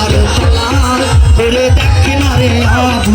আর পালা ফেলে দেখি না রে আবু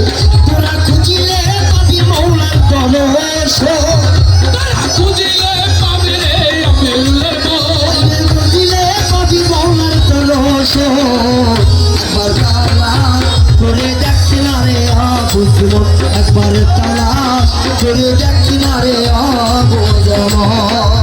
চোখে দেখি না রে অবজমা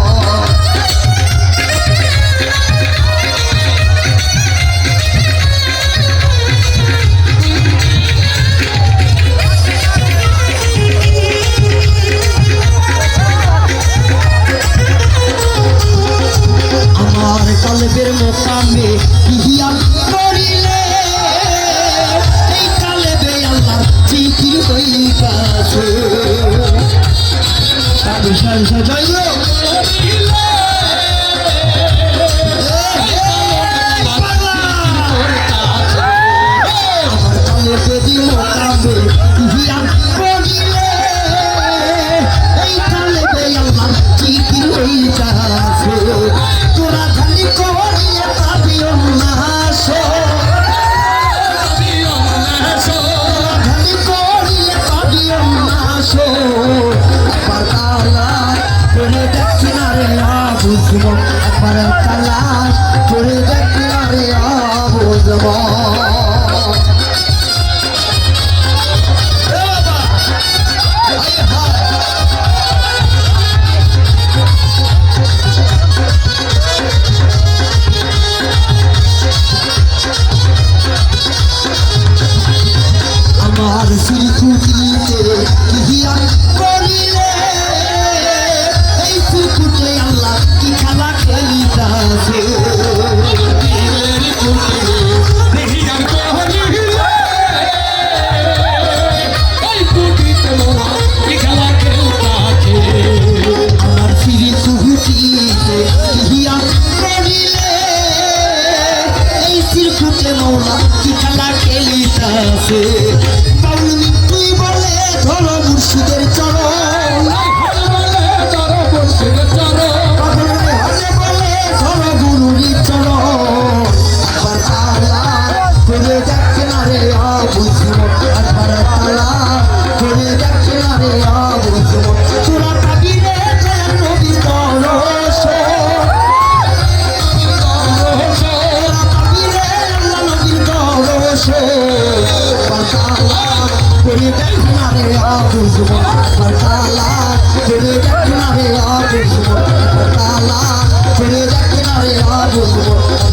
বাগান সাজাইলো Yeah. আসে। तेरे देखना है